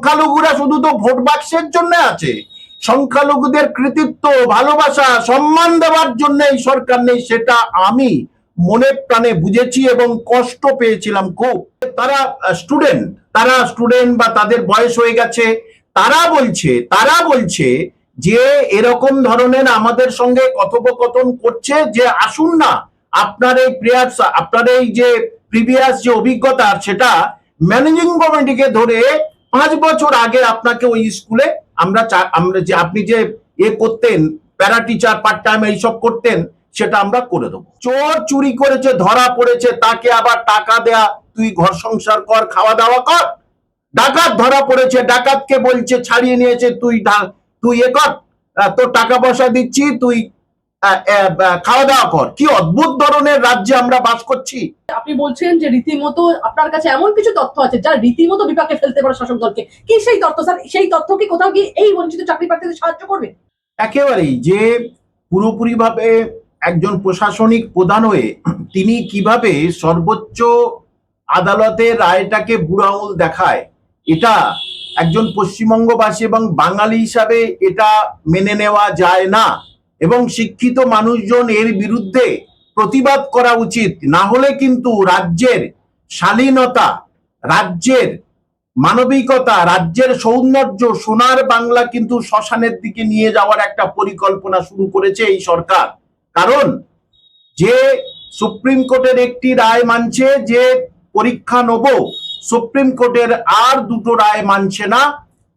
সংখ্যালঘুরা শুধু তো ভোট বাক্সের জন্য আছে। সংখ্যালঘুদের কৃতিত্ব, ভালোবাসা, সম্মান দেওয়ার জন্য এই সরকার নেই, সেটা আমি মনে প্রাণে বুঝেছি এবং কষ্ট পেয়েছিলাম খুব। তারা স্টুডেন্ট তারা স্টুডেন্ট বা তাদের বয়স হয়ে গেছে, তারা বলছে তারা বলছে যে এরকম ধরনের আমাদের সঙ্গে কথোপকথন করছে যে আসুন না, আপনার এই প্রেয়ার্স আপনার এই যে প্রিভিয়াস যে অভিজ্ঞতা, সেটা ম্যানেজিং কমিটিকে ধরে পাঁচ বছর আগে আপনাকে ওই স্কুলে আমরা আমরা যে আপনি যে এ করতেন, প্যারা টিচার পার্ট টাইম এইসব করতেন, সেটা আমরা করে দেবো। চোর চুরি করেছে, ধরা পড়েছে, তাকে আবার টাকা দেয়া, তুই ঘর সংসার কর, খাওয়া দাওয়া কর। ডাকাত ধরা পড়েছে, ডাকাতকে বলছে, ছাড়িয়ে নিয়েছে, তুই তুই এ কর। তোর টাকা পয়সা দিচ্ছি, তুই খাওয়া দাওয়া কর। কি অদ্ভুত ধরনের রাজ্যে আমরা বাস করছি? আপনি বলছেন যে রীতিমতো আপনার কাছে এমন কিছু তথ্য আছে যা রীতিমতো বিপাকে ফেলতে পারে শাসক দলকে। কি সেই তথ্য স্যার? সেই তথ্য কি কোথাও কি এই বঞ্চিত চাকরি প্রার্থীদের সাহায্য করবে? একেবারেই যে পুরোপুরিভাবে একজন প্রশাসনিক প্রধান হয়ে তিনি কীভাবে সর্বোচ্চ আদালতের রায়টাকে বুড়ো আঙুল দেখায় এটা একজন পশ্চিমবঙ্গবাসী এবং বাঙালি হিসাবে এটা মেনে নেওয়া যায় না। এবং শিক্ষিত মানুষজন এর বিরুদ্ধে প্রতিবাদ করা উচিত। না হলে কিন্তু রাজ্যের শালীনতা, রাজ্যের মানবিকতা, রাজ্যের সৌন্দর্য, সোনার বাংলা কিন্তু শ্মশানের দিকে নিয়ে যাওয়ার একটা পরিকল্পনা শুরু করেছে এই সরকার। কারণ যে সুপ্রিম কোর্টের একটি রায় মানছে যে পরীক্ষা নেব, সুপ্রিম কোর্টের আর দুটো রায় মানছে না।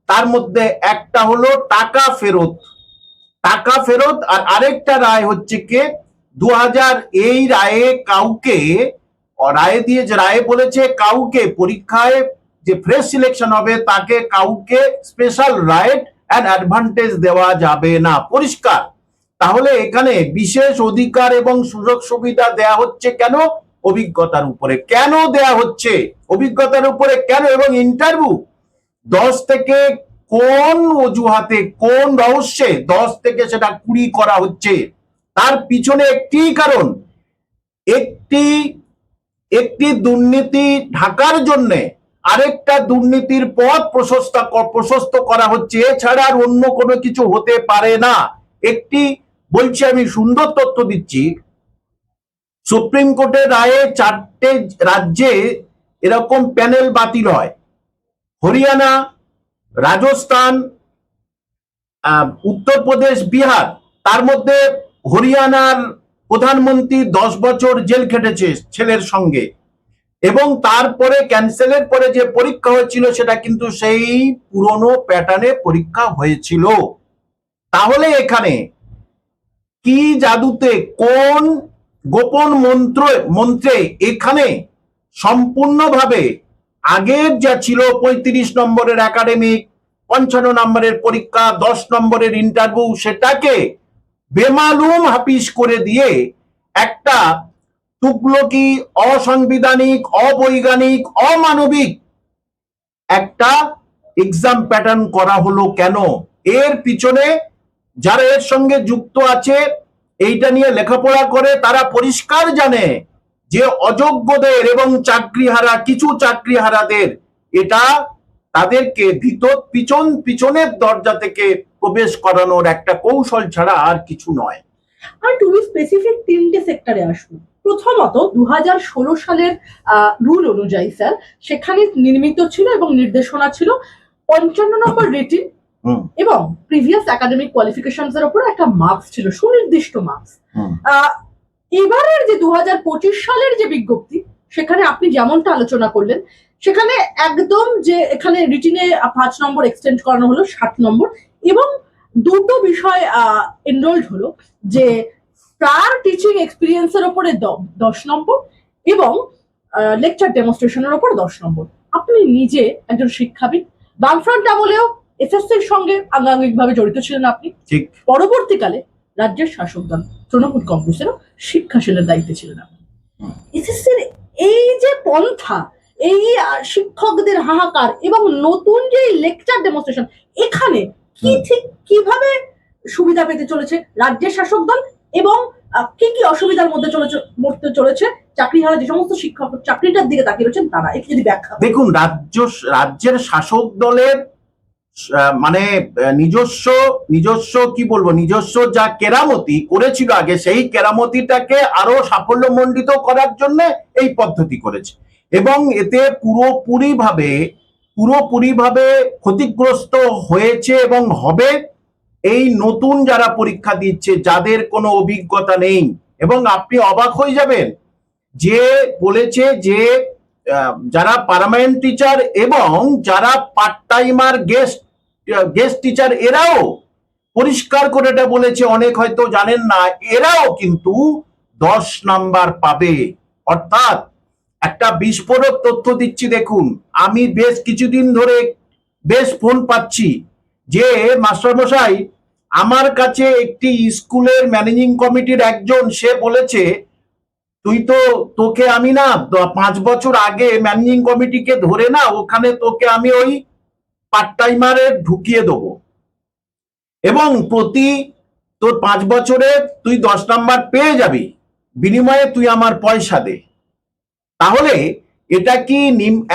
তার মধ্যে একটা হলো টাকা ফেরত। টাকা ফেরত, আর আরেকটা রায় হচ্ছে কে? দু এই রায়ে কাউকে রায়ে দিয়ে যে রায়ে বলেছে, কাউকে পরীক্ষায় যে ফ্রেশ সিলেকশন হবে, তাকে কাউকে স্পেশাল রাইট অ্যান্ড অ্যাডভান্টেজ দেওয়া যাবে না। পরিষ্কার। তাহলে এখানে বিশেষ অধিকার এবং সুযোগ সুবিধা দেয়া হচ্ছে কেন? অভিজ্ঞতার উপরে। কেন দেয়া হচ্ছে? অভিজ্ঞতার উপরে কেন? এবং ইন্টারভিউ দশ থেকে কোন অজুহাতে, কোন রহস্যে দশ থেকে সেটা কুড়ি করা হচ্ছে? তার পিছনে একটি কারণ। একটি একটি দুর্নীতি ঢাকার জন্যে আরেকটা দুর্নীতির পথ প্রশস্ত প্রশস্ত করা হচ্ছে, এছাড়া আর অন্য কোনো কিছু হতে পারে না। একটি, বলছি আমি সুন্দর তথ্য দিচ্ছি, সুপ্রিম কোর্টের রায়ে চারটে রাজ্যে এরকম প্যানেল বাতিল হয়। হরিয়ানা রাজস্থান উত্তরপ্রদেশ বিহার, তার মধ্যে হরিয়ানার প্রধানমন্ত্রী দশ বছর জেল খেটেছে ছেলের সঙ্গে। এবং তারপরে ক্যান্সেলের পরে যে পরীক্ষা হয়েছিল, সেটা কিন্তু সেই পুরনো প্যাটার্নে পরীক্ষা হয়েছিল। তাহলে এখানে কি জাদুতে, কোন গোপন মন্ত্র, মন্ত্রে এখানে সম্পূর্ণভাবে আগের যা ছিল পঁয়ত্রিশ নম্বরের একাডেমিক পঞ্চান্ন নম্বরের পরীক্ষা, দশ নম্বরের ইন্টারভিউ সেটাকে বেমালুম হাফিস করে দিয়ে একটা তুগলকি, অসাংবিধানিক, অবৈজ্ঞানিক, অমানবিক একটা এক্সাম প্যাটার্ন করা হলো কেন? এর পিছনে যারা এর সঙ্গে যুক্ত আছে, এইটা নিয়ে লেখাপড়া করে, তারা পরিষ্কার জানে। যে অযোগ্যদের এবং চাকরিহারা কিছু চাকরিহারাদের এটা তাদেরকে ভিতর পিছন পিছনের দরজা থেকে প্রবেশ করানোর একটা কৌশল ছাড়া আর কিছু নয়। আর টু বি স্পেসিফিক তিনটে সেক্টরে আসব প্রথমত দু হাজার ষোলো সালের রুল অনুযায়ী স্যার সেখানে নির্মিত ছিল এবং নির্দেশনা ছিল পঞ্চান্ন নম্বর রেটিং এবং প্রিভিয়াস একাডেমিক কোয়ালিফিকেশনস এর উপর একটা মার্কস ছিল সুনির্দিষ্ট মার্কস এবারের যে দুহাজার পঁচিশ সালের যে বিজ্ঞপ্তি সেখানে আপনি যেমনটা আলোচনা করলেন সেখানে একদম যে এখানে রিটিনে পাঁচ নম্বর এক্সটেন্ড করানো হলো ষাট নম্বর এবং দুটো বিষয় এনরোল্ড হলো যে প্রার টিচিং এক্সপিরিয়েন্সের ওপরে দশ নম্বর এবং লেকচার ডেমনস্ট্রেশনের ওপর দশ নম্বর। আপনি নিজে একজন শিক্ষাবিদ বামফ্রন্ট আমলেও এসএসসির সঙ্গে আঙ্গাঙ্গিকভাবে জড়িত ছিলেন আপনি। ঠিক। পরবর্তীকালে রাজ্যের শাসক দল তৃণমূল কংগ্রেসেরও শিক্ষাশীলের দায়িত্বে ছিলেন আপনি। এসএসসির এই যে পন্থা এই শিক্ষকদের হাহাকার এবং নতুন যে লেকচার ডেমনস্ট্রেশন এখানে কি ঠিক কীভাবে সুবিধা পেতে চলেছে রাজ্যের শাসক দল এবং কি কি অসুবিধার মধ্যে চলেছে মরতে চলেছে চাকরি হারা যে সমস্ত শিক্ষক চাকরিটার দিকে তাকিয়ে রয়েছেন তারা? একটু যদি ব্যাখ্যা দেখুন রাজ্য রাজ্যের শাসক দলের মানে নিজস্ব নিজস্ব কি বলব, নিজস্ব যা কেরামতি করেছিল আগে, সেই কেরামতিটাকে আরও সাফল্যমণ্ডিত করার জন্য এই পদ্ধতি করেছে। এবং এতে পুরোপুরি ভাবে পুরোপুরি ভাবে ক্ষতিগ্রস্ত হয়েছে এবং হবে এই নতুন যারা পরীক্ষা দিচ্ছে, যাদের কোনো অভিজ্ঞতা নেই। এবং আপনি অবাক হয়ে যাবেন যে বলেছে যে যারা পার্মানেন্ট টিচার এবং যারা part timer guest guest teacher এরাও পরিষ্কার করে এটা বলেছে, অনেক হয়তো জানেন না, এরাও কিন্তু দশ নাম্বার পাবে। অর্থাৎ একটা বিস্ফোরক তথ্য দিচ্ছি, দেখুন, আমি বেশ কিছুদিন ধরে বেশ ফোন পাচ্ছি যে মাস্টারমশাই, আমার কাছে একটি স্কুলের ম্যানেজিং কমিটির একজন, সে বলেছে তুই তো তোকে আমি না পাঁচ বছর আগে ম্যানেজিং কমিটিকে ধরে না ওখানে তোকে আমি ওই পার্ট টাইমারে ঢুকিয়ে দেবো। এবং প্রতি তোর পাঁচ বছরে তুই দশ নাম্বার পেয়ে যাবি, বিনিময়ে তুই আমার পয়সা দে। তাহলে এটা কি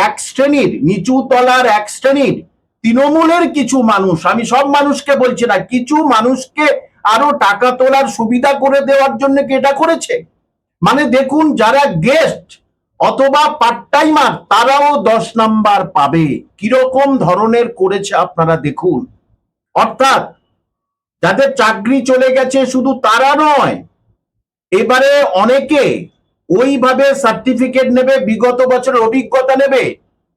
এক শ্রেণির, নিচু তলার এক শ্রেণির, তৃণমূলের কিছু মানুষ, আমি সব মানুষকে বলছি না, কিছু মানুষকে আরও টাকা তোলার সুবিধা করে দেওয়ার জন্য কি এটা করেছে? মানে দেখুন, যারা গেস্ট অথবা পার্ট টাইমার তারাও দশ নাম্বার পাবে। কীরকম ধরনের করেছে আপনারা দেখুন। অর্থাৎ, যাদের চাকরি চলে গেছে শুধু তারা নয়, এবারে অনেকে ওইভাবে সার্টিফিকেট নেবে, বিগত বছরের অভিজ্ঞতা নেবে,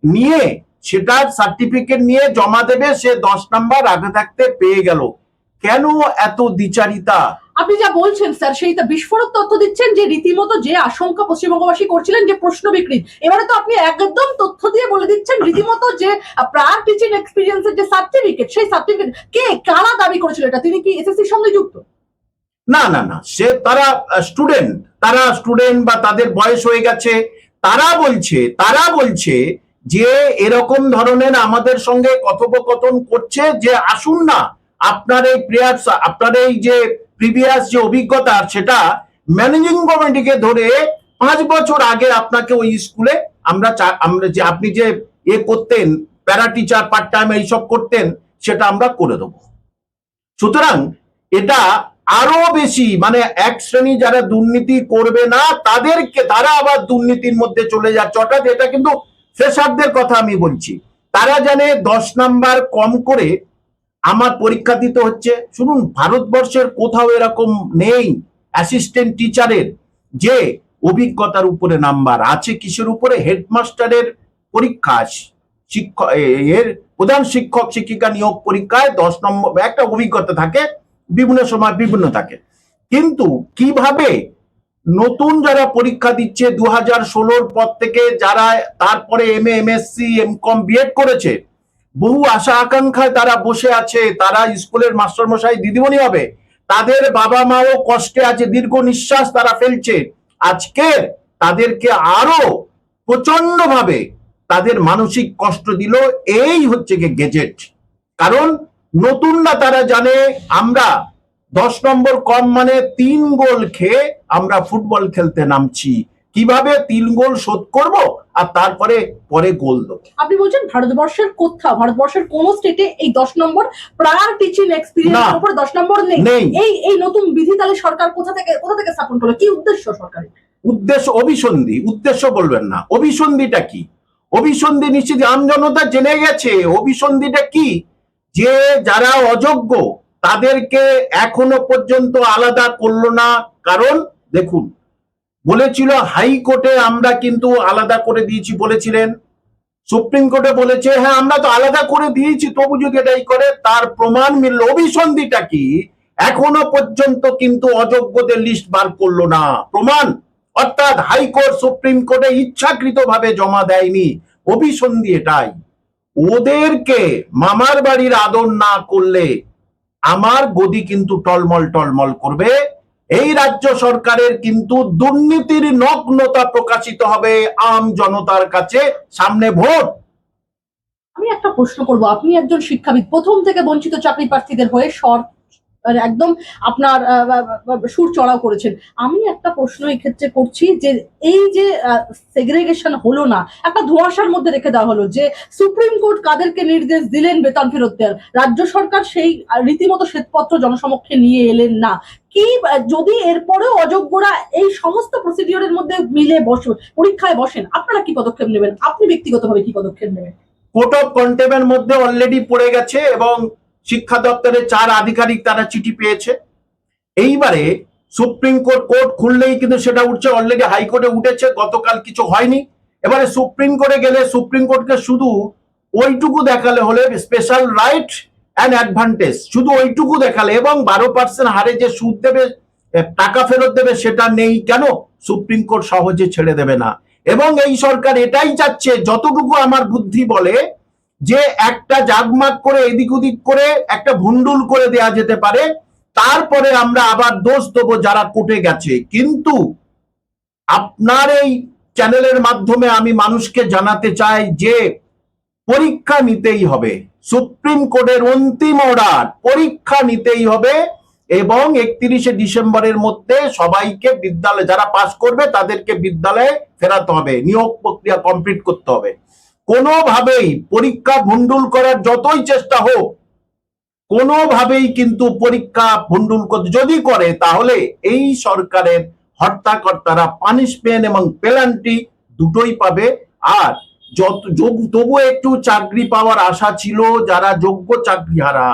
নিয়ে সেটার সার্টিফিকেট নিয়ে জমা দেবে, সে দশ নাম্বার আগে থাকতে পেয়ে গেল। কেন এত দ্বিচারিতা? আপনি যা বলছেন, স্যার, সেই তা বিস্ফোরক তথ্য দিচ্ছেন যে রীতিমতো যে আশঙ্কা পশ্চিমবঙ্গবাসী করছিলেন যে প্রশ্ন বিক্রি এবারে তো আপনি একদম তথ্য দিয়ে বলে দিচ্ছেন রীতিমতো যে প্রায়ার টিচিং এক্সপিরিয়েন্সের যে সার্টিফিকেট সেই সার্টিফিকেট কে কারা দাবি করেছিল এটা? তিনি কি এসএসসির সঙ্গে যুক্ত? না না না, সে তারা স্টুডেন্ট তারা স্টুডেন্ট বা তাদের বয়স হয়ে গেছে, তারা বলছে তারা বলছে যে এরকম ধরনের আমাদের সঙ্গে কথোপকথন করছে যে আসুন না, আপনার এই প্রেয়ার আপনার এই যে প্রিভিয়াস যে অভিজ্ঞতা, সেটা ম্যানেজিং কমিটিকে ধরে পাঁচ বছর আগে আপনাকে ওই স্কুলে আমরা আমরা যে, আপনি যে এ করতেন প্যারা টিচার পার্ট টাইম এইসব করতেন, সেটা আমরা করে দেবো। সুতরাং এটা আরও বেশি মানে এক শ্রেণি যারা দুর্নীতি করবে না, তাদেরকে, তারা আবার দুর্নীতির মধ্যে চলে যাচ্ছে। অর্থাৎ এটা কিন্তু ফ্রেশারদের কথা আমি বলছি। তারা জানে দশ নাম্বার কম করে আমার পরীক্ষা দিতে হচ্ছে। শুনুন, ভারতবর্ষের কোথাও এরকম নেই অ্যাসিস্ট্যান্ট টিচারের যে অভিজ্ঞতার উপরে নাম্বার আছে, কিসের উপরে? হেডমাস্টারের পরীক্ষা, শিক্ষক এর প্রধান শিক্ষক, শিক্ষিকা নিয়োগ পরীক্ষায় দশ নম্বর, একটা অভিজ্ঞতা থাকে, বিভিন্ন সময় বিভিন্ন থাকে। কিন্তু কীভাবে নতুন যারা পরীক্ষা দিচ্ছে দু হাজার ষোলোর পর থেকে যারা তারপরে M A M S C M Com B Ed করেছে বহু আশা আকাঙ্ক্ষায় তারা বসে আছে। তারা স্কুলের মাস্টারমশাই, দিদিমণি হবে। তাদের বাবা মাও কষ্টে আছে, দীর্ঘ নিঃশ্বাস তারা ফেলছে। আজকে তাদেরকে আরও প্রচণ্ড ভাবে তাদের মানসিক কষ্ট দিল। এই হচ্ছে গিয়ে গেজেট কারণ নতুন না তারা জানে, আমরা দশ নম্বর কম মানে তিন গোল খেয়ে আমরা ফুটবল খেলতে নামছি। কীভাবে তিন গোল শোধ করব আর তারপরে পরে গোল দেবো? আপনি বলছেন ভারতবর্ষের কোথাও ভারতবর্ষের কোন স্টেটে এই দশ নম্বর প্রায়ার টিচিং এক্সপিরিয়েন্স। উপরে দশ নম্বর নেই। নেই। এই এই নতুন বিধি তাহলে সরকার কোথা থেকে কোথা থেকে স্থাপন করল? কি উদ্দেশ্য সরকারের? উদ্দেশ্য অভিসন্ধি। উদ্দেশ্য বলবেন না। অভিসন্ধিটা কি? অভিসন্ধি নিশ্চিত আমজনতা জেনে গেছে। অভিসন্ধিটা কি? যে যারা অযোগ্য তাদেরকে এখনও পর্যন্ত আলাদা করল না। কারণ দেখুন বলেছিল হাইকোর্টে আমরা কিন্তু আলাদা করে দিয়েছি, বলেছিলেন। সুপ্রিম কোর্টে বলেছে হ্যাঁ আমরা তো আলাদা করে দিয়েছি, তবু যদি এটাই করে, তার প্রমাণ মিলল। অভিসন্ধিটা কি? এখনও পর্যন্ত কিন্তু অযোগ্যদের লিস্ট বার করল না। প্রমাণ, অর্থাৎ হাইকোর্ট সুপ্রিম কোর্টে ইচ্ছাকৃতভাবে জমা দেয়নি। অভিসন্ধি এটাই। ওদেরকে মামার বাড়ির আদর না করলে আমার গদি কিন্তু টলমল টলমল করবে। এই রাজ্য সরকারের কিন্তু দুর্নীতির নগ্নতা প্রকাশিত হবে আম জনতার কাছে সামনে ভোট। আমি একটা প্রশ্ন করব। আপনি একজন শিক্ষাবিদ, প্রথম থেকে বঞ্চিত চাকরি প্রার্থীদের হয়ে মানে একদম আপনার সুর চড়াও করেছেন। আমি একটা প্রশ্ন এই ক্ষেত্রে করছি যে এই যে সেগ্রেগেশন হলো না, একটা ধোঁয়াশার মধ্যে রেখে দেওয়া হলো যে সুপ্রিম কোর্ট কাদেরকে নির্দেশ দিলেন বেতন ফেরত দেওয়ার, রাজ্য সরকার সেই রীতিমতো শ্বেতপত্র জনসমক্ষে নিয়ে এলেন না। কি যদি এরপরেও অযোগ্যরা এই সমস্ত প্রসিডিওরের মধ্যে মিলে বস, পরীক্ষায় বসেন, আপনারা কি পদক্ষেপ নেবেন? আপনি ব্যক্তিগতভাবে কি পদক্ষেপ নেবেন? কোর্ট অফ কন্টেমের মধ্যে অলরেডি পড়ে গেছে এবং শিক্ষা দপ্তরের চার আধিকারিক তারা চিঠি পেয়েছে। এইবারে সুপ্রিম কোর্ট কোর্ট খুললেই কিন্তু সেটা উঠছে অলরেডি হাইকোর্টে উঠেছে, গতকাল কিছু হয়নি। এবারে সুপ্রিম কোর্টে গেলে সুপ্রিম কোর্টকে শুধু ওইটুকু দেখালে হলে স্পেশাল রাইট অ্যান্ড অ্যাডভান্টেজ শুধু ওইটুকু দেখালে এবং বারো পার্সেন্ট হারে যে সুদ দেবে টাকা ফেরত দেবে সেটা নেই কেন? সুপ্রিম কোর্ট সহজে ছেড়ে দেবে না। এবং এই সরকার এটাই চাচ্ছে, যতটুকু আমার বুদ্ধি বলে যে একটা জাগমাগ করে এদিক ওদিক করে একটা ভুন্ডুল করে দেয়া যেতে পারে, তারপরে আমরা আবার দোষ দেবো যারা কোর্টে গেছে। কিন্তু আপনার এই চ্যানেলের মাধ্যমে আমি মানুষকে জানাতে চাই যে পরীক্ষা নিতেই হবে। সুপ্রিম কোর্টের অন্তিম অর্ডার, পরীক্ষা নিতেই হবে এবং একত্রিশে ডিসেম্বরের মধ্যে সবাইকে বিদ্যালয়ে, যারা পাশ করবে তাদেরকে বিদ্যালয়ে ফেরাতে হবে। নিয়োগ প্রক্রিয়া কমপ্লিট করতে হবে। কোনোভাবেই পরীক্ষা ভুন্ডুল করার যতই চেষ্টা হোক, কোনোভাবেই কিন্তু পরীক্ষা করতে যদি করে, তাহলে এই সরকারের হর্তাকর্তারা পানিশমেন্ট এবং পেনাল্টি দুটোই পাবে। আর যত তবু একটু চাকরি পাওয়ার আশা ছিল, যারা যোগ্য চাকরিহারা,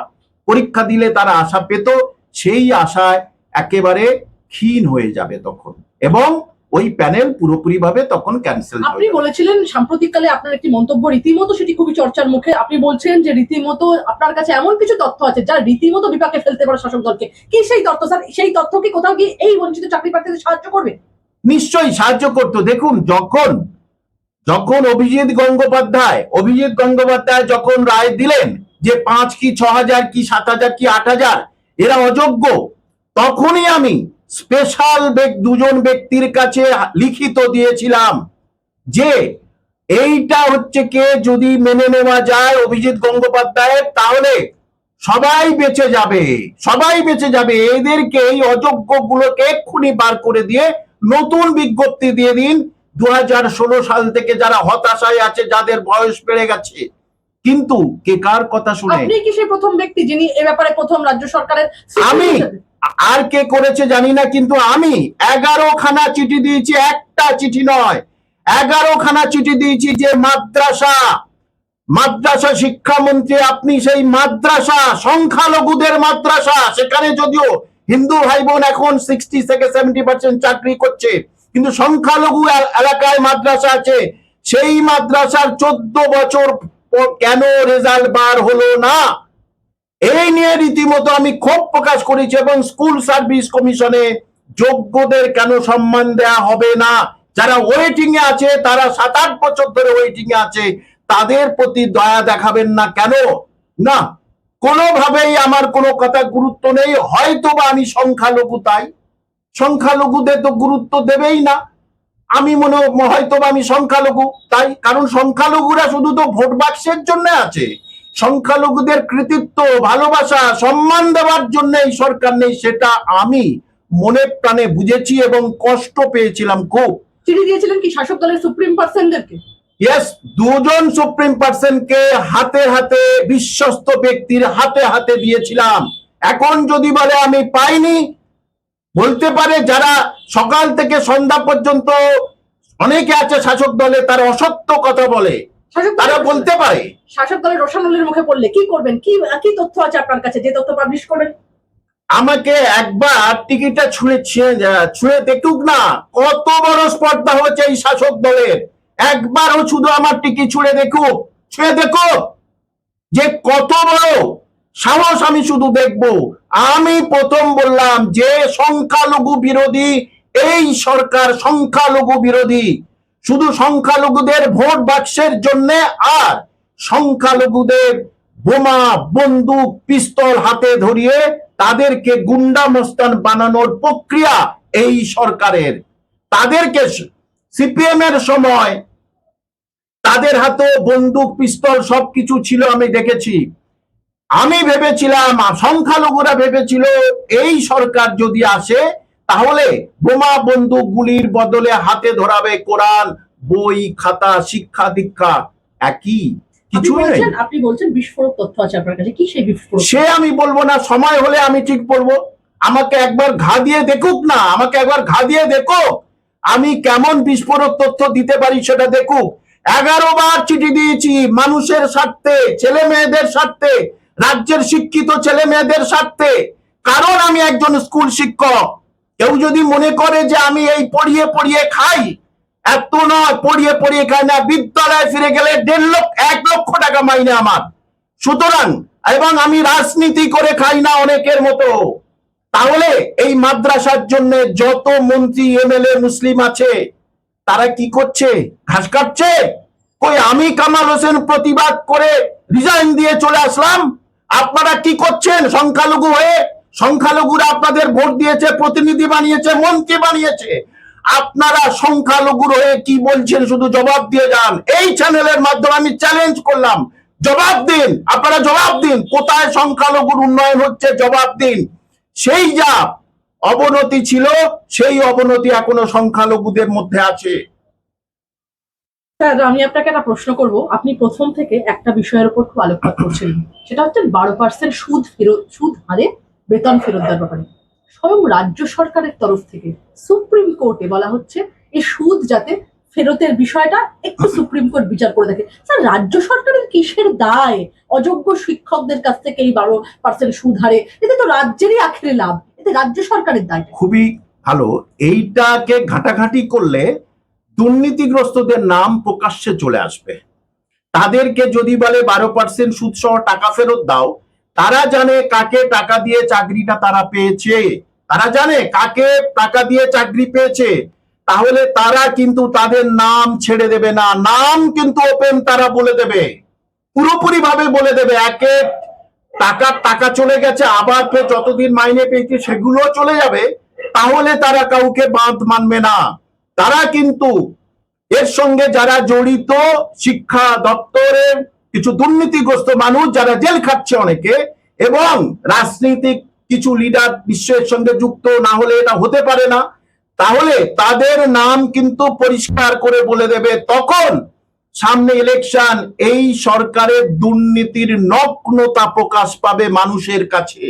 পরীক্ষা দিলে তারা আশা পেত, সেই আশায় একেবারে ক্ষীণ হয়ে যাবে তখন। এবং ওই প্যানেল পুরোপুরিভাবে তখন ক্যান্সেল আপনি বলেছিলেন সাম্প্রতিককালে আপনার একটি মন্তব্য রীতিমতো সেটি খুবই চর্চার মুখে। আপনি বলছেন যে রীতিমতো আপনার কাছে এমন কিছু তথ্য আছে যা রীতিমতো বিপাকে ফেলতে পারে শাসক দলকে। কি সেই তথ্য স্যার? সেই তথ্য কি কোথাও কি এই বঞ্চিত চাকরি প্রার্থীদের সাহায্য করবে? নিশ্চয়ই সাহায্য করতো। দেখুন যখন যখন অভিজিৎ গঙ্গোপাধ্যায় অভিজিৎ গঙ্গোপাধ্যায় যখন রায় দিলেন যে পাঁচ কি ছ হাজার কি সাত হাজার কি আট হাজার এরা অযোগ্য তখনই আমি স্পেশাল দুজন ব্যক্তির কাছে লিখিত দিয়েছিলাম যে এইটা হচ্ছে কে যদি মেনে নেওয়া যায় অভিজিৎ গঙ্গোপাধ্যায়ের তাহলে সবাই বেঁচে যাবে সবাই বেঁচে যাবে। এদেরকে এই অযোগ্য গুলোকে এক্ষুনি বার করে দিয়ে নতুন বিজ্ঞপ্তি দিয়ে দিন। দু হাজার ষোলো সাল থেকে যারা হতাশায় আছে যাদের বয়স বেড়ে গেছে। কিন্তু কে কার কথা শুনে? আপনি কি সেই প্রথম ব্যক্তি যিনি এ ব্যাপারে প্রথম রাজ্য সরকারের আমি আর কে করেছে জানি না, কিন্তু আমি এগারো খানা চিঠি দিয়েছি, একটা চিঠি নয় এগারো খানা চিঠি দিয়েছি যে মাদ্রাসা মাদ্রাসা শিক্ষামন্ত্রী, আপনি সেই মাদ্রাসা, সংখ্যালঘুদের মাদ্রাসা, সেখানে যদিও হিন্দু ভাই বোন এখন সিক্সটি থেকে সেভেন্টি পার্সেন্ট চাকরি করছে, কিন্তু সংখ্যালঘু এল- এলাকায় মাদ্রাসা আছে, সেই মাদ্রাসার চোদ্দ বছর কেন রেজাল্ট বার হলো না? এই নিয়ে রীতিমতো আমি ক্ষোভ প্রকাশ করেছি এবং স্কুল সার্ভিস কমিশনে যোগ্যদের কেন সম্মান দেয়া হবে না? যারা ওয়েটিং এ আছে, তারা সাত আট বছর ধরে ওয়েটিং এ আছে, তাদের প্রতি দয়া দেখাবেন না কেন? না, কোনোভাবেই আমার কোনো কথা গুরুত্ব নেই। হয়তো বা আমি সংখ্যালঘু তাই। সংখ্যালঘুদের তো গুরুত্ব দেবেই না। আমি মনে হয়তো বা আমি সংখ্যালঘু তাই। কারণ সংখ্যালঘুরা শুধু তো ভোট বাক্সের জন্য আছে। সংখ্যালঘুদের কৃতিত্ব ভালোবাসা সম্মান দেওয়ার জন্য এই সরকার নেই সেটা আমি মনে প্রাণে বুঝেছি এবং কষ্ট পেয়েছিলাম খুব। চিঠি দিয়েছিলেন কি শাসক দলের সুপ্রিম পার্সনদেরকে? ইয়েস দুজন সুপ্রিম পার্সনকে হাতে হাতে বিশ্বস্ত ব্যক্তির হাতে হাতে দিয়েছিলাম। এখন যদি বলে আমি পাইনি বলতে পারে যারা সকাল থেকে সন্ধ্যা পর্যন্ত অনেকে আছে শাসক দলে তারা অসত্য কথা বলে। তারা বলতে পারে। শাসক দলের রোশানুলের মুখে পড়লে কি করবেন? কি কি তথ্য আছে আপনার কাছে? যে তথ্য পাবলিশ করবেন? আমাকে একবার টিকিটটা ছুঁড়ে ছুঁয়ে দেখুক না। কত বড় স্পর্ধা হচ্ছে এই শাসক দলের। একবারও শুধু আমার টিকিট ছুঁড়ে দেখুক ছুঁয়ে দেখুক। যে কত বড় সাহস আমি শুধু দেখব। আমি প্রথম বললাম যে সংখ্যালঘু বিরোধী এই সরকার সংখ্যালঘু বিরোধী। শুধু সংখ্যালঘুদের ভোট বাক্সের জন্য আর সংখ্যালঘুদের বোমা, বন্দুক, পিস্তল হাতে ধরিয়ে তাদেরকে গুন্ডা মস্তান বানানোর প্রক্রিয়া এই সরকারের। তাদেরকে সিপিএম এর সময় তাদের হাতে বন্দুক, পিস্তল সবকিছু ছিল আমি দেখেছি। আমি ভেবেছিলাম সংখ্যালঘুরা ভেবেছিল, এই সরকার যদি আসে তাহলে বোমা বন্দুক গুলির বদলে হাতে ধরাবে কোরআন বই খাতা শিক্ষা দীক্ষা। একই? কিছুই নেই। আপনি বলছেন বিস্ফোরক তথ্য আছে আপনার কাছে। কি সেই বিস্ফোরক সে আমি বলব না সময় হলে আমি ঠিক বলব। আমাকে একবার ঘা দিয়ে দেখুক না আমাকে একবার ঘা দিয়ে দেখো আমি কেমন বিস্ফোরক তথ্য দিতে পারি সেটা দেখুক। এগারো বার চিঠি দিয়েছি মানুষের স্বার্থে ছেলে মেয়েদের স্বার্থে রাজ্যের শিক্ষিত ছেলে মেয়েদের স্বার্থে। কারণ আমি একজন স্কুল শিক্ষক। কেউ যদি মনে করে যে আমি এই পড়িয়ে পড়িয়ে খাই, এত নয়, পড়িয়ে পড়িয়ে খাই না, বিদ্যালয়ে ফিরে গেলে দেড় লক্ষ, এক লক্ষ টাকা মাইনে আমার। সুতরাং, এবং আমি রাজনীতি করে খাই না অনেকের মতো। তাহলে এই মাদ্রাসার জন্য যত মন্ত্রী, এমএলএ, মুসলিম আছে, তারা কি করছে? ঘাস কাটছে? কই আমি কামাল হোসেন প্রতিবাদ করে রিজাইন দিয়ে চলে আসলাম? আপনারা কি করছেন? সংখ্যালঘু হয়ে সংখ্যালঘুরা আপনাদের ভোট দিয়েছে, প্রতিনিধি বানিয়েছে, মন্ত্রী বানিয়েছে। আপনারা সংখ্যালঘুর হয়ে কি বলছেন, শুধু জবাব দিয়ে যান। এই চ্যানেলের মাধ্যমে আমি চ্যালেঞ্জ করলাম। জবাব দিন, আপনারা জবাব দিন, কোথায় সংখ্যালঘুর উন্নয়ন হচ্ছে, জবাব দিন। সেই যা অবনতি ছিল, সেই অবনতি এখনও সংখ্যালঘুদের মধ্যে আছে। স্যার, আমি আপনাকে একটা প্রশ্ন করব। আপনি প্রথম থেকে একটা বিষয়ের উপর খুব আলোকপাত করছিলেন সেটা হচ্ছে বারো পার্সেন্ট সুদ ফেরত সুদ হারে বেতন ফেরত দেওয়ার ব্যাপারে। স্বয়ং রাজ্য সরকারের তরফ থেকে সুপ্রিম কোর্টে বলা হচ্ছে এই সুদ যাতে ফেরতের বিষয়টা একটু সুপ্রিম কোর্ট বিচার করে দেখে। স্যার, রাজ্য সরকারের কিসের দায়? অযোগ্য শিক্ষকদের কাছ থেকে এই বারো পার্সেন্ট সুদ হারে, এতে তো রাজ্যেরই আখেরে লাভ, এতে রাজ্য সরকারের দায় খুবই ভালো। এইটাকে ঘাটাঘাটি করলে দুর্নীতিগ্রস্তদের নাম প্রকাশ্যে চলে আসবে। তাদেরকে যদি বলে বারো পার্সেন্ট সুদ সহ টাকা ফেরত দাও তারা জানে কাকে টাকা দিয়ে চাকরিটা তারা পেয়েছে। তারা জানে কাকে টাকা দিয়ে চাকরি পেয়েছে। তাহলে তারা কিন্তু তাদের নাম ছেড়ে দেবে না। নাম কিন্তু ওপেন তারা বলে দেবে। পুরোপুরি ভাবে বলে দেবে। একে টাকার টাকা চলে গেছে, আবার ফের যতদিন মাইনে পেয়েছে সেগুলো চলে যাবে। তাহলে তারা কাউকে বাঁধ মানবে না। তারা কিন্তু এর সঙ্গে যারা জড়িত শিক্ষা দপ্তরের কিছু দুর্নীতিগ্রস্ত মানুষ যারা জেল খাচ্ছে অনেকে এবং রাজনৈতিক কিছু লিডার বিশ্বের সঙ্গে যুক্ত না হলে এটা হতে পারে না, তাহলে তাদের নাম কিন্তু পরিষ্কার করে বলে দেবে তখন সামনে ইলেকশন এই সরকারের দুর্নীতির নগ্নতা প্রকাশ পাবে মানুষের কাছে।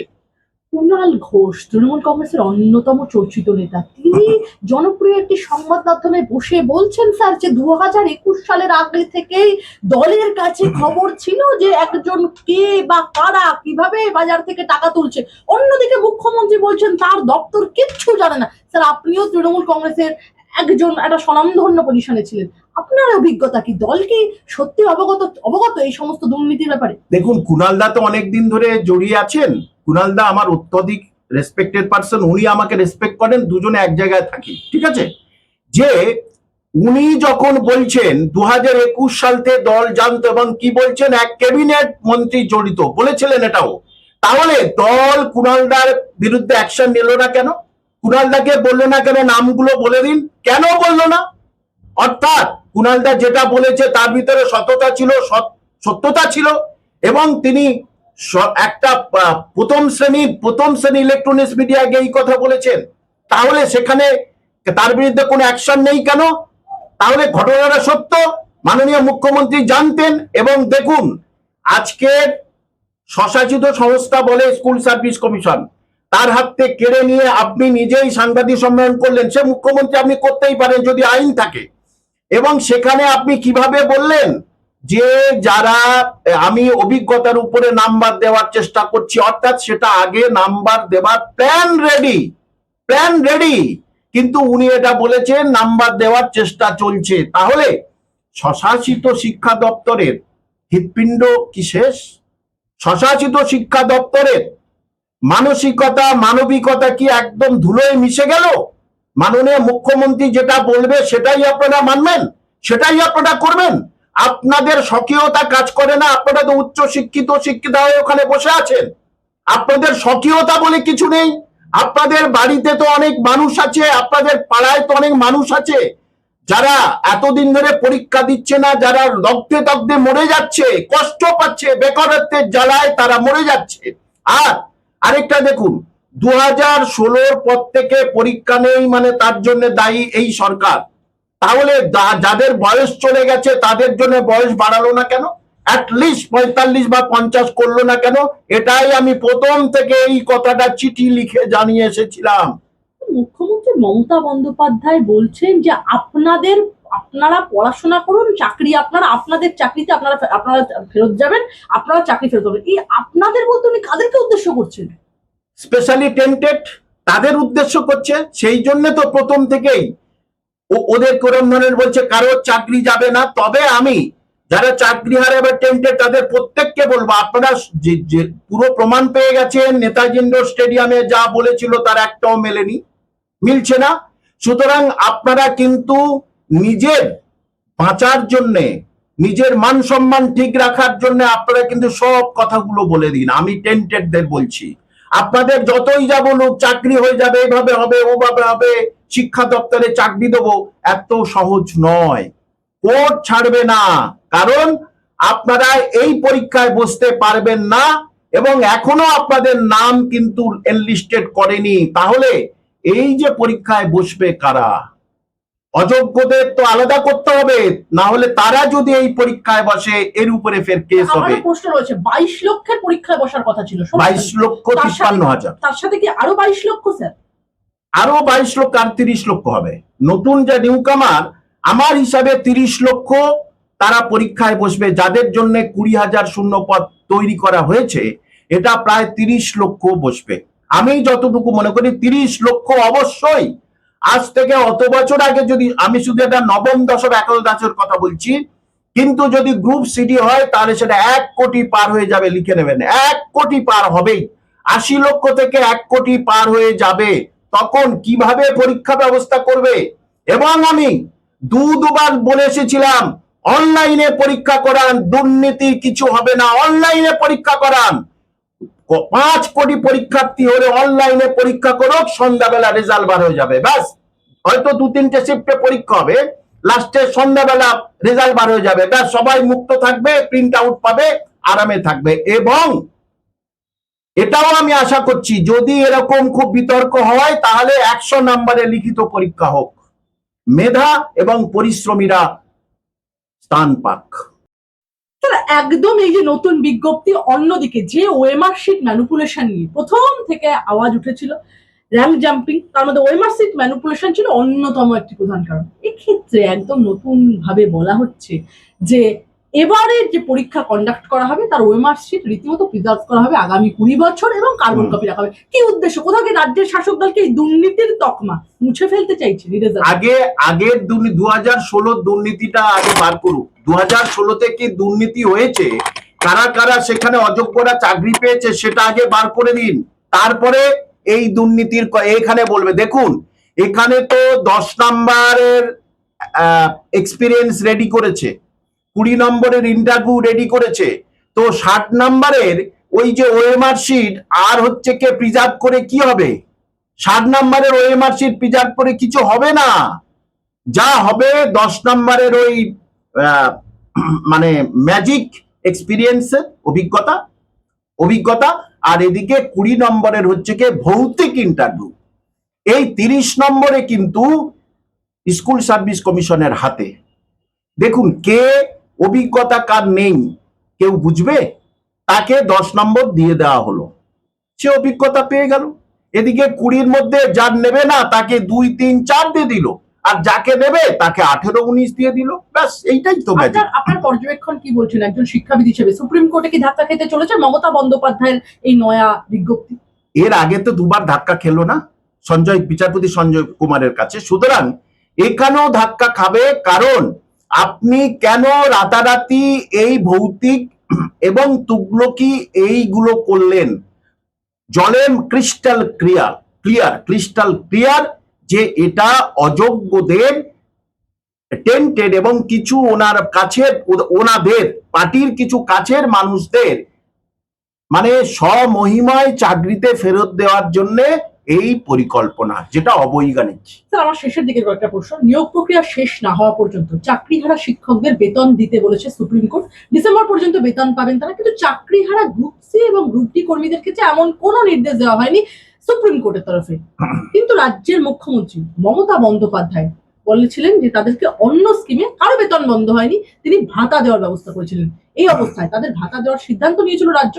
কুণাল ঘোষ, তৃণমূল কংগ্রেসের অন্যতম চর্চিত নেতা। তিনি জনপ্রিয় একটি সংবাদ মাধ্যমে বসে বলছেন, স্যার, যে দু হাজার একুশ সালের আগে থেকেই দলের কাছে খবর ছিল যে একজন কে বা কারা কীভাবে বাজার থেকে টাকা তুলছে। অন্যদিকে মুখ্যমন্ত্রী বলছেন, তার দপ্তর কিচ্ছু জানে না। স্যার, আপনিও তৃণমূল কংগ্রেসের একজন, একটা স্বনামধন্য পজিশনে ছিলেন। আপনার অভিজ্ঞতা কি? দল কি সত্যি অবগত অবগত এই সমস্ত দুর্নীতির ব্যাপারে? দেখুন কুনালদা তো অনেকদিন ধরে জড়িয়ে আছেন। কুনালদা আমার অত্যধিক রেসপেক্টেড পার্সন উনি আমাকে রেসপেক্ট করেন, দুজনে এক জায়গায় থাকি, ঠিক আছে? যে উনি যখন বলছেন দু হাজার একুশ সালতে দল জানতো এবং কি বলছেন, এক ক্যাবিনেট মন্ত্রী জড়িত, বলেছিলেন এটাও। তাহলে দল কুনালদার বিরুদ্ধে অ্যাকশন নিল না কেন? কুনালদাকে বলল না কেন? নামগুলো বলে দিন। কেন বলল না? অর্থাৎ কুনালদা যেটা বলেছে, তার ভিতরে সততা ছিল সত্যতা ছিল, এবং তিনি একটা প্রথম শ্রেণির প্রথম শ্রেণি ইলেকট্রনিক্স মিডিয়াকে এই কথা বলেছেন। তাহলে সেখানে তার বিরুদ্ধে কোনো অ্যাকশন নেই কেন? তাহলে ঘটনাটা সত্য? মাননীয় মুখ্যমন্ত্রী জানতেন এবং দেখুন আজকের স্বশাসিত সংস্থা বলে স্কুল সার্ভিস কমিশন তার হাত থেকে কেড়ে নিয়ে আপনি নিজেই সাংবাদিক সম্মেলন করলেন। সে মুখ্যমন্ত্রী আপনি করতেই পারেন যদি আইন থাকে। এবং সেখানে আপনি কীভাবে বললেন যে যারা আমি অভিজ্ঞতার উপরে নাম্বার দেওয়ার চেষ্টা করছি, অর্থাৎ সেটা আগে নাম্বার দেওয়ার প্ল্যান রেডি প্ল্যান রেডি কিন্তু উনি এটা বলেছেন, নাম্বার দেওয়ার চেষ্টা চলছে। তাহলে স্বশাসিত শিক্ষা দপ্তরের হৃৎপিণ্ড কি শেষ? স্বশাসিত শিক্ষা দপ্তরের মানসিকতা, মানবিকতা কি একদম ধুলোয় মিশে গেল? মাননীয় মুখ্যমন্ত্রী যেটা বলবে, সেটাই আপনারা মানবেন? সেটাই আপনারা করবেন? আপনাদের স্বকীয়তা কাজ করে না, আপনারা তো উচ্চ শিক্ষিত শিক্ষিত হয়ে ওখানে বসে আছেন। আপনাদের স্বকীয়তা বলে কিছু নেই। আপনাদের বাড়িতে তো অনেক মানুষ আছে, আপনাদের পাড়ায় তো অনেক মানুষ আছে। যারা এতদিন ধরে পরীক্ষা দিচ্ছে না, যারা দগ্ধে দগ্ধে মরে যাচ্ছে, কষ্ট পাচ্ছে, বেকারত্বের জ্বালায় তারা মরে যাচ্ছে। আর আরেকটা দেখুন দু হাজার ষোলোর পর থেকে পরীক্ষা নেই মানে তার জন্য দায়ী এই সরকার। তাহলে যাদের বয়স চলে গেছে তাদের জন্য বয়স বাড়ালো না কেন? অ্যাটলিস্ট পঁয়তাল্লিশ বা পঞ্চাশ করল না কেন? এটাই আমি প্রথম থেকে এই কথাটা চিঠি লিখে জানিয়ে এসেছিলাম। মুখ্যমন্ত্রী মমতা বন্দ্যোপাধ্যায় বলছেন যে আপনাদের আপনারা পড়াশোনা করুন চাকরি আপনারা আপনাদের চাকরিতে আপনারা আপনারা ফেরত যাবেন আপনারা চাকরি ফেরত পাবেন। এই আপনাদের বলতে উনি কাদেরকে উদ্দেশ্য করছেন? স্পেশালি টেন্টেড তাদের উদ্দেশ্য করছে সেই জন্য তো প্রথম থেকেই ওদের কোরম ধরনের বলছে, কারও চাকরি যাবে না। তবে আমি, যারা চাকরি হারে বা টেন্টেড, তাদের প্রত্যেককে বলব, আপনারা পুরো প্রমাণ পেয়ে গেছেন, নেতাজি ইন্ডোর স্টেডিয়ামে যা বলেছিল, তার একটাও মেলেনি, মিলছে না। সুতরাং আপনারা কিন্তু নিজের বাঁচার জন্যে, নিজের মান সম্মান ঠিক রাখার জন্য আপনারা কিন্তু সব কথাগুলো বলে দিন। আমি টেন্টেডদের বলছি, আপনাদের যতই যা বলুক চাকরি হয়ে যাবে, এভাবে হবে, ওভাবে হবে শিক্ষা দপ্তরে চাকরি দেবো এত সহজ নয়। কোর্ট ছাড়বে না। কারণ আপনারা এই পরীক্ষায় বসতে পারবেন না এবং এখনও আপনাদের নাম কিন্তু এনলিস্টেড করেনি। তাহলে এই যে পরীক্ষায় বসবে কারা? অযোগ্যদের তো আলাদা করতে হবে না হলে তারা যদি এই পরীক্ষায় বসে এর উপরে ফের কেস হবে। প্রশ্ন রয়েছে বাইশ লক্ষের পরীক্ষায় বসার কথা ছিল সমস্যা বাইশ নেই। লক্ষ তার সাথে- তিপ্পান্ন হাজার। তার সাথে কি আরও বাইশ লক্ষ স্যার? আরও বাইশ লক্ষ আর তিরিশ লক্ষ হবে। নতুন যে নিউকামার আমার হিসাবে তিরিশ লক্ষ তারা পরীক্ষায় বসবে। যাদের জন্য কুড়ি হাজার শূন্য পদ তৈরি করা হয়েছে, এটা প্রায় তিরিশ লক্ষ বসবে। আমি যতটুকু মনে করি, তিরিশ লক্ষ অবশ্যই। আজ থেকে অত বছর আগে যদি আমি শুধু এটা নবম দশম একাদশ দাসের কথা বলছি, কিন্তু যদি গ্রুপ সিডি হয়, তাহলে সেটা এক কোটি পার হয়ে যাবে, লিখে নেবেন। এক কোটি পার হবেই। আশি লক্ষ থেকে এক কোটি পার হয়ে যাবে। তখন কীভাবে পরীক্ষা ব্যবস্থা করবে? এবং আমি দু দুবার বলে এসেছিলাম, অনলাইনে পরীক্ষা করান দুর্নীতি কিছু হবে না, অনলাইনে পরীক্ষা করান। পাঁচ কোটি পরীক্ষার্থী হলে অনলাইনে পরীক্ষা করুক, সন্ধ্যাবেলা রেজাল্ট বার হয়ে যাবে, ব্যাস। হয়তো দু তিনটে শিফটে পরীক্ষা হবে লাস্টে সন্ধ্যাবেলা রেজাল্ট বার হয়ে যাবে, ব্যাস। সবাই মুক্ত থাকবে প্রিন্ট আউট পাবে, আরামে থাকবে। এবং এটাও আমি আশা করছি, যদি এরকম খুব বিতর্ক হয়, তাহলে একশো নম্বরে লিখিত পরীক্ষা হোক। মেধা এবং পরিশ্রমীরা স্থান পাক। একদম এই যে নতুন বিজ্ঞপ্তি অন্যদিকে, যে শিট ম্যানুপুলেশন নিয়ে। প্রথম থেকে আওয়াজ উঠেছিল র্যাঙ্ক জাম্পিং তার মধ্যে শিট ম্যানুপুলেশন ছিল অন্যতম একটি প্রধান কারণ। এক্ষেত্রে একদম নতুন ভাবে বলা হচ্ছে যে এবারে যে পরীক্ষা কন্ডাক্ট করা হবে তার শিট রীতিমতো প্রিজার্ভ করা হবে আগামী কুড়ি বছর এবং কার্বন। কপি রাখা হবে। কি উদ্দেশ্য? কোথাও কি রাজ্যের শাসক দলকে এই দুর্নীতির তকমা মুছে ফেলতে চাইছে আগে আগের দু হাজার ষোলোর দুর্নীতিটা আগে বার করুক। দু হাজার ষোলোতে কি দুর্নীতি হয়েছে কারা কারা সেখানে অযোগ্যরা চাকরি পেয়েছে সেটা আগে বার করে দিন তারপরে এই দুর্নীতির এখানে বলবে দেখুন এখানে তো দশ নাম্বারের এক্সপিরিয়েন্স রেডি করেছে। কুড়ি নম্বরের ইন্টারভিউ রেডি করেছে। তো ষাট নাম্বারের ওই যে ওএমআর শিট আর হচ্ছে কে প্রিজার্ভ করে কি হবে? ষাট নাম্বারের ওএমআর শিট প্রিজার্ভ করে কিছু হবে না। যা হবে দশ নাম্বারের ওই মানে ম্যাজিক এক্সপিরিয়েন্স অভিজ্ঞতা অভিজ্ঞতা, আর এদিকে কুড়ি নম্বরের হচ্ছে কি ভৌতিক ইন্টারভিউ এই তিরিশ নম্বরে কিন্তু স্কুল সার্ভিস কমিশনের হাতে। দেখুন কে অভিজ্ঞতা কার নেই? কেউ বুঝবে? তাকে দশ নম্বর দিয়ে দেওয়া হলো। সে অভিজ্ঞতা পেয়ে গেল। এদিকে কুড়ির মধ্যে যার নেবে না তাকে দুই তিন চার দিয়ে দিল। আর যাকে নেবে তাকে আঠেরো উনিশ দিয়ে দিল। ব্যাস এইটাই তো আপনার পর্যবেক্ষণ কি বলছেন একজন শিক্ষাবিদ হিসেবে? সুপ্রিম কোর্টে কি ধাক্কা খেতে চলেছে মমতা বন্দ্যোপাধ্যায়ের এই নয়া বিজ্ঞপ্তি? এর আগে তো দুবার ধাক্কা খেলো না। সঞ্জয় বিচারপতি সঞ্জয় কুমারের কাছে। সুতরাং এখানেও ধাক্কা খাবে কারণ আপনি কেন রাতারাতি এই ভৌতিক এবং তুগলকি এইগুলো করলেন? জলে crystal clear clear, crystal clear যে এটা অযোগ্যদের টেন্টেড এবং কিছু ওনার কাছের, ওনাদের, পার্টির কিছু কাছের মানুষদের মানে স্বমহিমায় চাকরিতে ফেরত দেওয়ার জন্য এই পরিকল্পনা, যেটা অবৈজ্ঞানিক। স্যার, আমার শেষের দিকে কয়েকটা প্রশ্ন। নিয়োগ প্রক্রিয়া শেষ না হওয়া পর্যন্ত চাকরিহারা শিক্ষকদের বেতন দিতে বলেছে সুপ্রিম কোর্ট। ডিসেম্বর পর্যন্ত বেতন পাবেন তারা, কিন্তু চাকরিহারা গ্রুপ সি এবং গ্রুপ ডি কর্মীদের ক্ষেত্রে এমন কোনো নির্দেশ দেওয়া হয়নি সুপ্রিম কোর্টের তরফে। কিন্তু রাজ্যের মুখ্যমন্ত্রী মমতা বন্দ্যোপাধ্যায় বলেছিলেন যে তাদেরকে অন্য স্কিমে কারও বেতন বন্ধ হয়নি, তিনি ভাতা দেওয়ার ব্যবস্থা করেছিলেন। এই অবস্থায় তাদের ভাতা দেওয়ার সিদ্ধান্ত নিয়েছিল রাজ্য।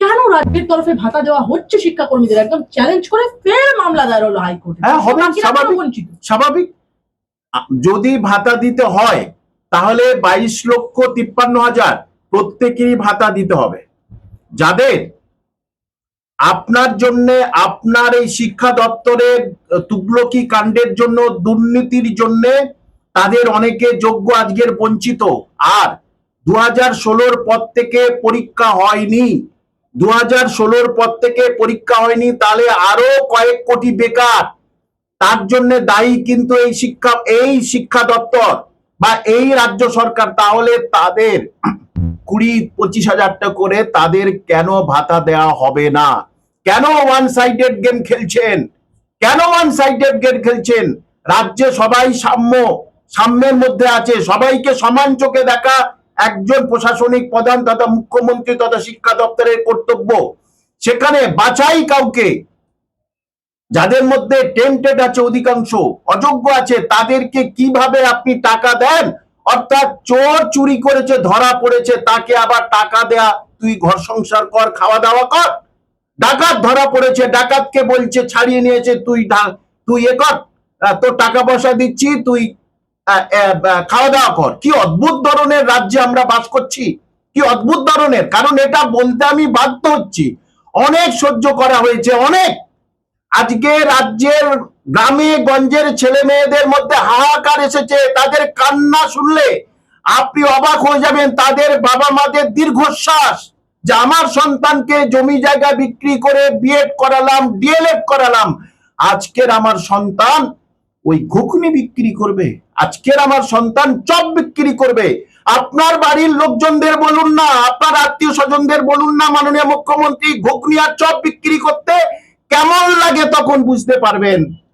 কেন রাজ্যের তরফে ভাতা দেওয়া হচ্ছে শিক্ষাকর্মীদের? একদম চ্যালেঞ্জ করে ফের মামলা দায়ের হলো হাইকোর্টে। হ্যাঁ, হবে, স্বাভাবিক। স্বাভাবিক। যদি ভাতা দিতে হয় তাহলে বাইশ লক্ষ তিপ্পান্ন হাজার প্রত্যেকেরই ভাতা দিতে হবে। যাদের আপনার জন্য আপনার এই শিক্ষা দপ্তরের তুগলকি কাণ্ডের জন্য দুর্নীতির জন্য তাদের অনেকে যোগ্য আজকের বঞ্চিত। আর দু হাজার ষোলোর পর থেকে পরীক্ষা হয়নি। দু হাজার ষোলোর পর থেকে পরীক্ষা হয়নি, তাহলে আরও কয়েক কোটি বেকার। তার জন্য দায়ী কিন্তু এই শিক্ষা এই শিক্ষা দপ্তর বা এই রাজ্য সরকার। তাহলে তাদের কুড়ি পঁচিশ হাজারটা করে তাদের কেন ভাতা দেওয়া হবে না? কেন ওয়ান সাইডেড গেম খেলছেন? কেন ওয়ান সাইডেড গেম খেলছেন? রাজ্যে সবাই সাম্য, সাম্যের মধ্যে আছে। সবাইকে সমান চোখে দেখা। একজন প্রশাসনিক প্রধান তথা মুখ্যমন্ত্রী তথা শিক্ষা দপ্তরের কর্তব্য সেখানে বাছাই কাউকে। যাদের মধ্যে টেন্টেড আছে অধিকাংশ, অযোগ্য আছে, তাদেরকে কীভাবে আপনি টাকা দেন? অর্থাৎ চোর চুরি করেছে, ধরা পড়েছে, তাকে আবার টাকা দেয়া, তুই ঘর সংসার কর খাওয়া দাওয়া কর। ডাকাত ধরা পড়েছে, ডাকাতকে বলছে, ছাড়িয়ে নিয়েছে, তুই তুই এ কর। তোর টাকা পয়সা দিচ্ছি, তুই খাওয়া দাওয়া কর। কি অদ্ভুত ধরনের রাজ্যে আমরা বাস করছি? কি অদ্ভুত ধরনের? কারণ এটা বলতে আমি বাধ্য হচ্ছি। অনেক সহ্য করা হয়েছে, অনেক। আজকে রাজ্যের গ্রামে গঞ্জের ছেলে মেয়েদের মধ্যে হাহাকার এসেছে, তাদের কান্না শুনলে আপনি অবাক হয়ে যাবেন, তাদের বাবা মাদের দীর্ঘশ্বাস। যে আমার সন্তানকে জমি জায়গা বিক্রি করে বিএড করালাম ডিএলএড করালাম, আজকের আমার সন্তান ওই ঘুগনি বিক্রি করবে, আজকের আমার সন্তান চপ বিক্রি করবে। আপনার বাড়ির লোকজনদের বলুন না, আপনার আত্মীয় স্বজনদের বলুন না, মাননীয় মুখ্যমন্ত্রী ঘুগনি আর চপ বিক্রি করতে কেমন লাগে তখন বুঝতে পারবেন।